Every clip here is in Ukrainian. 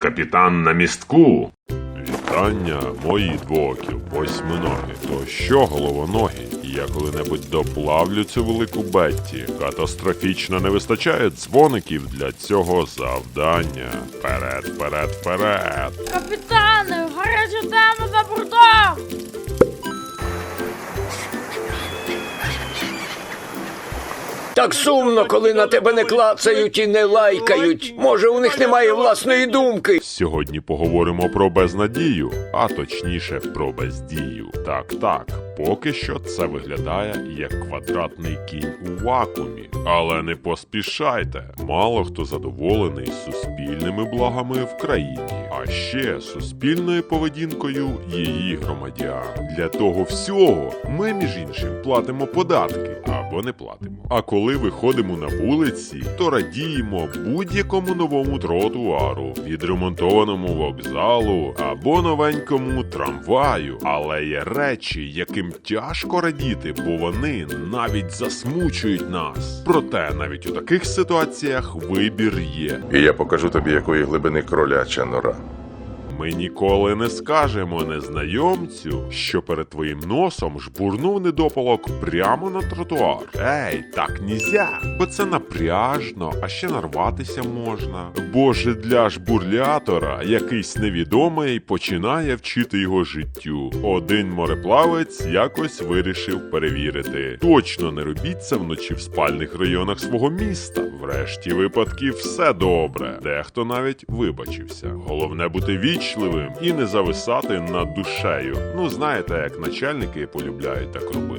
Капітан на містку. Вітання, мої двоки, восьминоги. То що, головоногі? Я коли-небудь доплавлю цю велику Бетті. Катастрофічно не вистачає дзвоників для цього завдання. Вперед, вперед, вперед. Капітане, Так сумно, коли на тебе не клацають і не лайкають. Може, у них немає власної думки. Сьогодні поговоримо про безнадію, а точніше про бездію. Так, так, поки що це виглядає як квадратний кінь у вакуумі. Але не поспішайте. Мало хто задоволений суспільними благами в країні, а ще суспільною поведінкою її громадян. Для того всього ми, між іншим, платимо податки або не платимо. А коли виходимо на вулиці, то радіємо будь-якому новому тротуару, відремонтованому вокзалу або новенькому трамваю. Але є речі, яким тяжко радіти, бо вони навіть засмучують нас. Проте навіть у таких ситуаціях вибір є. І я покажу тобі, якої глибини кроляча нора. Ми ніколи не скажемо незнайомцю, що перед твоїм носом жбурнув недопалок прямо на тротуар. Ей, так нізя, бо це напряжно, а ще нарватися можна. Боже, для жбурлятора якийсь невідомий починає вчити його життю. Один мореплавець якось вирішив перевірити. Точно не робіть це вночі в спальних районах свого міста. Врешті випадків все добре. Дехто навіть вибачився. Головне бути вічливим і не зависати над душею. Ну знаєте, як начальники полюбляють так робити.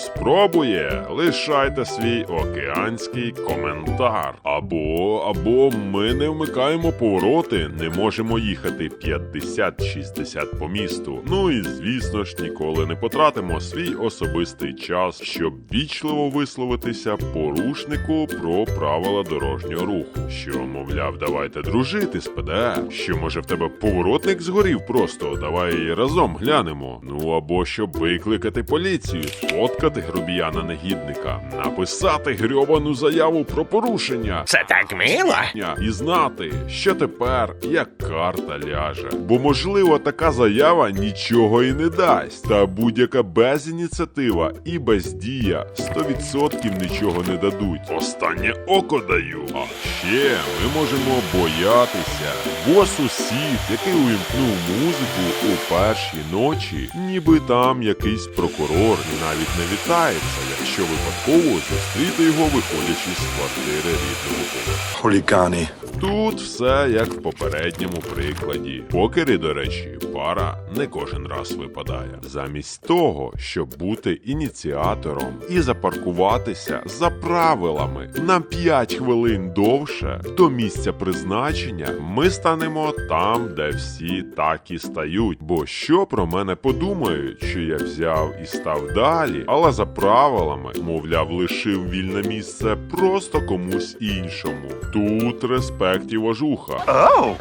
Спробує, лишайте свій океанський коментар. Або або ми не вмикаємо повороти, не можемо їхати 50-60 по місту. Ну і звісно ж ніколи не потратимо свій особистий час, щоб вічливо висловитися порушнику про правила дорожнього руху. Що, мовляв, давайте дружити з ПДР. Що може в тебе поворотник згорів просто, давай разом глянемо. Ну або щоб викликати поліцію, сфоткати грубіяна негідника, написати грьовану заяву про порушення. Це так мило. І знати, що тепер як карта ляже. Бо можливо така заява нічого і не дасть. Та будь-яка безініціатива і бездія 100% нічого не дадуть. Останнє око даю. А ще ми можемо боятися, бо сусід, який увімкнув музику у першій ночі, ніби там якийсь прокурор і навіть не вітається, якщо випадково зустріти його виходячи з квартири рідного. Хулігани. Тут все як в попередньому прикладі. Покери, до речі, пара не кожен раз випадає. Замість того, щоб бути ініціатором і запаркуватися за правилами на 5 хвилин довше до місця призначення, ми станемо там, де всі так і стають. Бо що про мене подумають, що я взяв і став далі, але за правилами, мовляв, лишив вільне місце просто комусь іншому. Тут респект і важуха. Оу!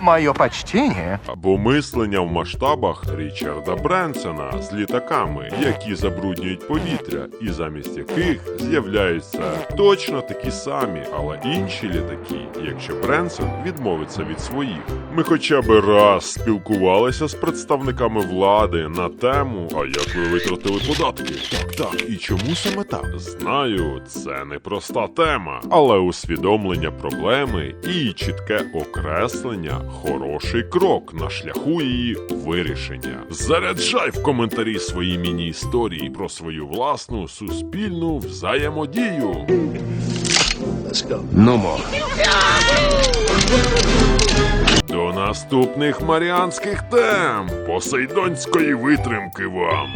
Мое почтение. Або мислення в масштабах Річарда Бренсона з літаками, які забруднюють повітря, і замість яких з'являються точно такі самі, але інші літаки, якщо Бренсон відмовиться від своїх. Ми хоча б раз спілкувалися з представниками влади на тему, а як ви витратили податки? Так, так, і чому саме так? Знаю, це непроста тема, але усвідомлення проблеми і чітке окреслення хороший крок на шляху її вирішення. Заряджай в коментарі свої міні-історії про свою власну суспільну взаємодію. Нумо. До наступних маріанських тем. Посейдонської витримки вам.